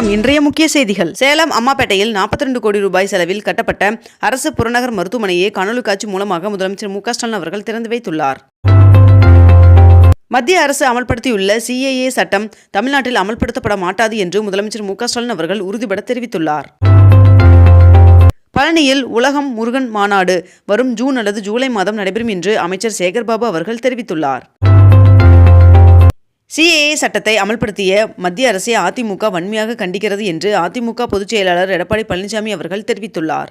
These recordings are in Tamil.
வணக்கம். இன்றைய முக்கிய செய்திகள். சேலம் அம்மாப்பேட்டையில் 42 கோடி ரூபாய் செலவில் கட்டப்பட்ட அரசு புறநகர் மருத்துவமனையை காணொலி காட்சி மூலமாக முதலமைச்சர் மு ஸ்டாலின் அவர்கள் திறந்து வைத்துள்ளார். மத்திய அரசு அமல்படுத்தியுள்ள சிஏஏ சட்டம் தமிழ்நாட்டில் அமல்படுத்தப்பட மாட்டாது என்று முதலமைச்சர் மு ஸ்டாலின் அவர்கள் உறுதிபட தெரிவித்துள்ளார். பழனியில் உலகம் முருகன் மாநாடு வரும் ஜூன் அல்லது ஜூலை மாதம் நடைபெறும் என்று அமைச்சர் சேகர்பாபு அவர்கள் தெரிவித்துள்ளார். சிஏஏ சட்டத்தை அமல்படுத்திய மத்திய அரசை அதிமுக வன்மையாக கண்டிக்கிறது என்று அதிமுக பொதுச் செயலாளர் எடப்பாடி பழனிசாமி அவர்கள் தெரிவித்துள்ளார்.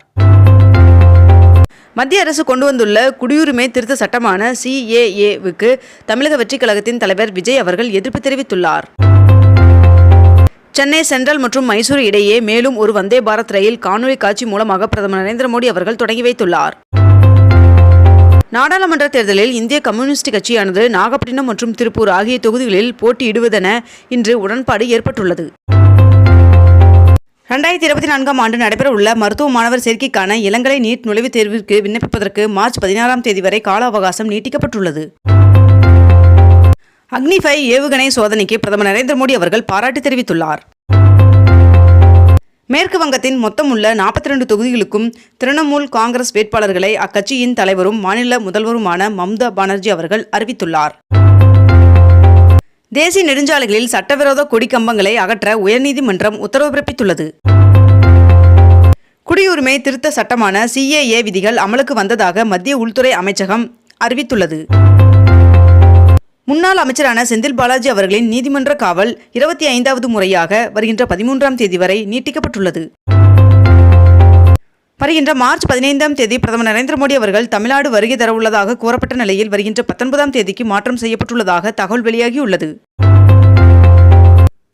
மத்திய அரசு கொண்டு வந்துள்ள குடியுரிமை திருத்த சட்டமான சிஏஏவுக்கு தமிழக வெற்றிக் கழகத்தின் தலைவர் விஜய் அவர்கள் எதிர்ப்பு தெரிவித்துள்ளார். சென்னை சென்ட்ரல் மற்றும் மைசூர் இடையே மேலும் ஒரு வந்தே பாரத் ரயில் காணொலி காட்சி மூலமாக பிரதமர் நரேந்திர மோடி அவர்கள் தொடங்கி வைத்துள்ளார். நாடாளுமன்ற தேர்தலில் இந்திய கம்யூனிஸ்ட் கட்சியானது நாகப்பட்டினம் மற்றும் திருப்பூர் ஆகிய தொகுதிகளில் போட்டியிடுவதென இன்று உடன்பாடு ஏற்பட்டுள்ளது. ரெண்டாயிரத்தி இருபத்தி நான்காம் ஆண்டு நடைபெறவுள்ள மருத்துவ மாணவர் சேர்க்கைக்கான இளங்கலை நீட் நுழைவுத் தேர்விற்கு விண்ணப்பிப்பதற்கு மார்ச் பதினாறாம் தேதி வரை கால அவகாசம் நீட்டிக்கப்பட்டுள்ளது. அக்னிஃபை ஏவுகணை சோதனைக்கு பிரதமர் நரேந்திர மோடி அவர்கள் பாராட்டு தெரிவித்துள்ளார். மேற்கு வங்கத்தின் மொத்தமுள்ள நாற்பத்தி ரெண்டு தொகுதிகளுக்கும் திரிணாமுல் காங்கிரஸ் வேட்பாளர்களை அக்கட்சியின் தலைவரும் மாநில முதல்வருமான மம்தா பானர்ஜி அவர்கள் அறிவித்துள்ளார். தேசிய நெடுஞ்சாலைகளில் சட்டவிரோத கொடி கம்பங்களை அகற்ற உயர்நீதிமன்றம் உத்தரவு பிறப்பித்துள்ளது. குடியுரிமை திருத்த சட்டமான சிஏஏ விதிகள் அமலுக்கு வந்ததாக மத்திய உள்துறை அமைச்சகம் அறிவித்துள்ளது. முன்னாள் அமைச்சரான செந்தில் பாலாஜி அவர்களின் நீதிமன்ற காவல் இருபத்தி ஐந்தாவது முறையாக வருகின்ற பதிமூன்றாம் தேதி வரை நீட்டிக்கப்பட்டுள்ளது. வருகின்ற மார்ச் பதினைந்தாம் தேதி பிரதமர் நரேந்திர மோடி அவர்கள் தமிழ்நாடு வருகை தரவுள்ளதாக கூறப்பட்ட நிலையில் வருகின்ற பத்தொன்பதாம் தேதிக்கு மாற்றம் செய்யப்பட்டுள்ளதாக தகவல் வெளியாகியுள்ளது.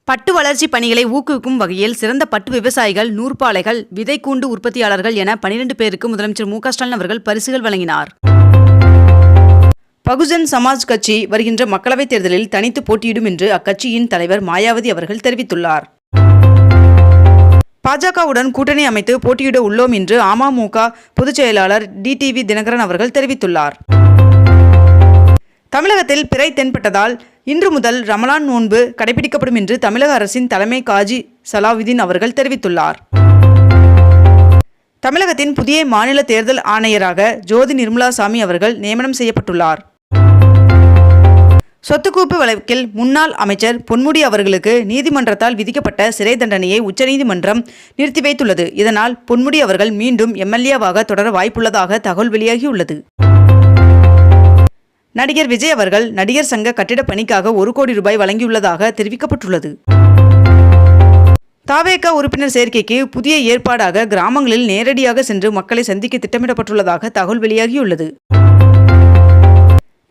பட்டு வளர்ச்சி பணிகளை ஊக்குவிக்கும் வகையில் சிறந்த பட்டு விவசாயிகள் நூற்பாலைகள் விதைக்கூண்டு உற்பத்தியாளர்கள் என பனிரெண்டு பேருக்கு முதலமைச்சர் மு க ஸ்டாலின் அவர்கள் பரிசுகள் வழங்கினார். பகுஜன் சமாஜ் கட்சி வருகின்ற மக்களவைத் தேர்தலில் தனித்து போட்டியிடும் என்று அக்கட்சியின் தலைவர் மாயாவதி அவர்கள் தெரிவித்துள்ளார். பாஜகவுடன் கூட்டணி அமைத்து போட்டியிட உள்ளோம் என்று அமமுக பொதுச் செயலாளர் டிடிவி தினகரன் அவர்கள் தெரிவித்துள்ளார். தமிழகத்தில் பிறை தென்பட்டதால் இன்று முதல் ரமலான் நோன்பு கடைபிடிக்கப்படும் என்று தமிழக அரசின் தலைமை காஜி சலாவுதீன் அவர்கள் தெரிவித்துள்ளார். தமிழகத்தின் புதிய மாநில தேர்தல் ஆணையராக ஜோதி நிர்மலா சாமி அவர்கள் நியமனம் செய்யப்பட்டுள்ளார். சொத்துக்குவிப்பு வழக்கில் முன்னாள் அமைச்சர் பொன்முடி அவர்களுக்கு நீதிமன்றத்தால் விதிக்கப்பட்ட சிறை தண்டனையை உச்சநீதிமன்றம் நிறுத்தி வைத்துள்ளது. இதனால் பொன்முடி அவர்கள் மீண்டும் எம்எல்ஏவாக தொடர வாய்ப்புள்ளதாக தகவல் வெளியாகியுள்ளது. நடிகர் விஜய் அவர்கள் நடிகர் சங்க கட்டிடப் பணிக்காக ஒரு கோடி ரூபாய் வழங்கியுள்ளதாக தெரிவிக்கப்பட்டுள்ளது. தாவேக உறுப்பினர் சேர்க்கைக்கு புதிய ஏற்பாடாக கிராமங்களில் நேரடியாக சென்று மக்களை சந்திக்க திட்டமிடப்பட்டுள்ளதாக தகவல் வெளியாகியுள்ளது.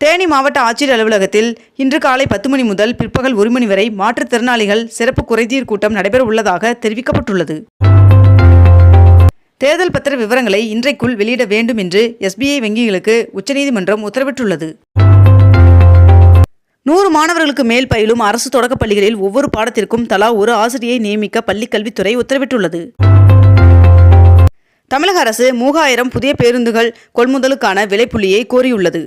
தேனி மாவட்ட ஆட்சியர் அலுவலகத்தில் இன்று காலை பத்து மணி முதல் பிற்பகல் ஒரு மணி வரை மாற்றுத்திறனாளிகள் சிறப்பு குறைதீர் கூட்டம் நடைபெற உள்ளதாக தெரிவிக்கப்பட்டுள்ளது. தேர்தல் பத்திர விவரங்களை இன்றைக்குள் வெளியிட வேண்டும் என்று எஸ்பிஐ வங்கிகளுக்கு உச்சநீதிமன்றம் உத்தரவிட்டுள்ளது. நூறு மாணவர்களுக்கு மேல் பயிலும் அரசு தொடக்கப் பள்ளிகளில் ஒவ்வொரு பாடத்திற்கும் தலா ஒரு ஆசிரியை நியமிக்க பள்ளிக்கல்வித்துறை உத்தரவிட்டுள்ளது. தமிழக அரசு மூவாயிரம் புதிய பேருந்துகள் கொள்முதலுக்கான விலைப்புள்ளியை கோரியுள்ளது.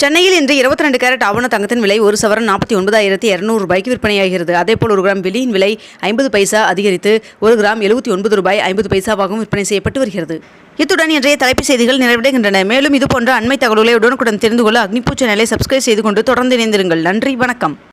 சென்னையில் இன்று இருபத்தி ரெண்டு கேரட் ஆவண தங்கத்தின் விலை ஒரு சவரன் நாற்பத்தி ஒன்பதாயிரத்தி இரநூறு ரூபாய்க்கு விற்பனையாகிறது. அதேபோல் ஒரு கிராம் வெளியின் விலை ஐம்பது பைசா அதிகரித்து ஒரு கிராம் எழுபத்தி ஒன்பது ரூபாய் ஐம்பது பைசாவாகவும் விற்பனை செய்யப்பட்டு வருகிறது. இத்துடன் இன்றைய தலைப்புச் செய்திகள் நிறைவடைகின்றன. மேலும் இதுபோன்ற அண்மை தகவல்களை உடனுக்குடன் தெரிந்து கொள்ள அக்னிபூ சேனலை சப்ஸ்கிரைப் செய்து கொண்டு தொடர்ந்து இணைந்திருங்கள். நன்றி வணக்கம்.